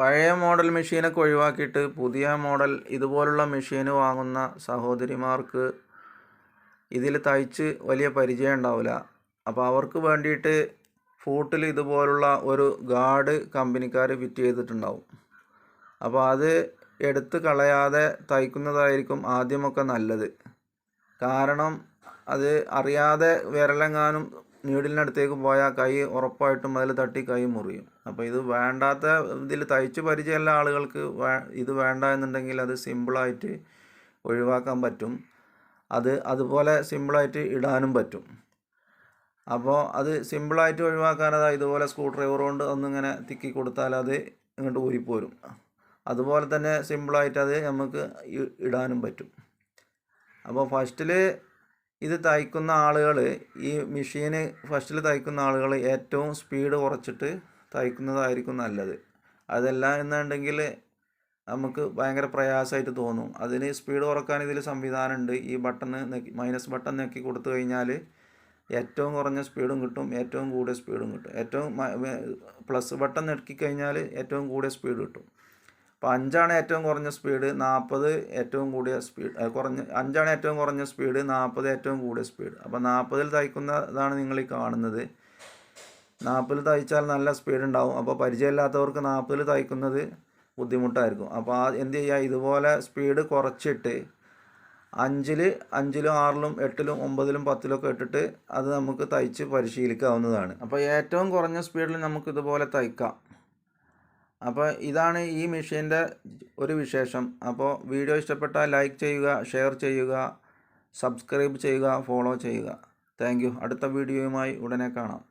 പഴയ മോഡൽ മെഷീനൊക്കെ ഒഴിവാക്കിയിട്ട് പുതിയ മോഡൽ ഇതുപോലുള്ള മെഷീന് വാങ്ങുന്ന സഹോദരിമാർക്ക് ഇതിൽ തയ്ച്ച് വലിയ പരിചയം ഉണ്ടാവില്ല. അപ്പോൾ അവർക്ക് വേണ്ടിയിട്ട് ഫൂട്ടിൽ ഇതുപോലുള്ള ഒരു ഗാർഡ് കമ്പനിക്കാർ ഫിറ്റ് ചെയ്തിട്ടുണ്ടാവും. അപ്പോൾ അത് എടുത്ത് കളയാതെ തയ്ക്കുന്നതായിരിക്കും ആദ്യമൊക്കെ നല്ലത്. കാരണം അത് അറിയാതെ വിരലെങ്ങാനും നീഡിലിനടുത്തേക്ക് പോയാൽ കൈ ഉറപ്പായിട്ടും അതിൽ തട്ടി കൈ മുറിയും. അപ്പോൾ ഇത് വേണ്ടാത്ത ഇതിൽ തയ്ച്ച് പരിചയമുള്ള ആളുകൾക്ക് ഇത് വേണ്ട എന്നുണ്ടെങ്കിൽ അത് സിമ്പിളായിട്ട് ഒഴിവാക്കാൻ പറ്റും. അത് അതുപോലെ സിമ്പിളായിട്ട് ഇടാനും പറ്റും. അപ്പോൾ അത് സിമ്പിളായിട്ട് ഒഴിവാക്കാനത് ഇതുപോലെ സ്ക്രൂ ഡ്രൈവർ കൊണ്ട് ഒന്നിങ്ങനെ തിക്കി കൊടുത്താൽ അത് ഇങ്ങോട്ട് ഊരിപ്പോരും. അതുപോലെ തന്നെ സിമ്പിളായിട്ട് അത് നമുക്ക് ഇടാനും പറ്റും. അപ്പോൾ ഫസ്റ്റിൽ ഇത് തയ്ക്കുന്ന ആളുകൾ ഈ മെഷീന് ഫസ്റ്റിൽ തയ്ക്കുന്ന ആളുകൾ ഏറ്റവും സ്പീഡ് കുറച്ചിട്ട് തയ്ക്കുന്നതായിരിക്കും നല്ലത്. അതല്ല എന്നുണ്ടെങ്കിൽ നമുക്ക് ഭയങ്കര പ്രയാസമായിട്ട് തോന്നും. അതിന് സ്പീഡ് കുറയ്ക്കാൻ ഇതിൽ സംവിധാനമുണ്ട്. ഈ നെക്കി മൈനസ് ബട്ടൺ നെക്കി കൊടുത്തു കഴിഞ്ഞാൽ ഏറ്റവും കുറഞ്ഞ സ്പീഡും കിട്ടും. ഏറ്റവും കൂടിയ സ്പീഡും കിട്ടും. ഏറ്റവും പ്ലസ് ബട്ടൺ നെക്കി കഴിഞ്ഞാൽ ഏറ്റവും കൂടിയ സ്പീഡ് കിട്ടും. അപ്പോൾ അഞ്ചാണ് ഏറ്റവും കുറഞ്ഞ സ്പീഡ് നാൽപ്പത് ഏറ്റവും കൂടിയ സ്പീഡ് കുറഞ്ഞ അഞ്ചാണ് ഏറ്റവും കുറഞ്ഞ സ്പീഡ് നാൽപ്പത് ഏറ്റവും കൂടിയ സ്പീഡ് അപ്പോൾ നാൽപ്പതിൽ തയ്ക്കുന്നതാണ് നിങ്ങൾ ഈ കാണുന്നത്. നാൽപ്പതിൽ തയ്ച്ചാൽ നല്ല സ്പീഡ് ഉണ്ടാവും. അപ്പോൾ പരിചയമില്ലാത്തവർക്ക് നാൽപ്പതിൽ തയ്ക്കുന്നത് ബുദ്ധിമുട്ടായിരിക്കും. അപ്പോൾ ആ എന്ത് ചെയ്യുക ഇതുപോലെ സ്പീഡ് കുറച്ചിട്ട് അഞ്ചിൽ അഞ്ചിലും ആറിലും എട്ടിലും ഒമ്പതിലും പത്തിലൊക്കെ ഇട്ടിട്ട് അത് നമുക്ക് തയ്ച്ച് പരിശീലിക്കാവുന്നതാണ്. അപ്പോൾ ഏറ്റവും കുറഞ്ഞ സ്പീഡിൽ നമുക്ക് ഇതുപോലെ തയ്ക്കാം. അപ്പോൾ ഇതാണ് ഈ മെഷീന്റെ ഒരു വിശേഷം. അപ്പോൾ വീഡിയോ ഇഷ്ടപ്പെട്ടാൽ ലൈക്ക് ചെയ്യുക ഷെയർ ചെയ്യുക സബ്സ്ക്രൈബ് ചെയ്യുക ഫോളോ ചെയ്യുക. താങ്ക് അടുത്ത വീഡിയോയുമായി ഉടനെ കാണാം.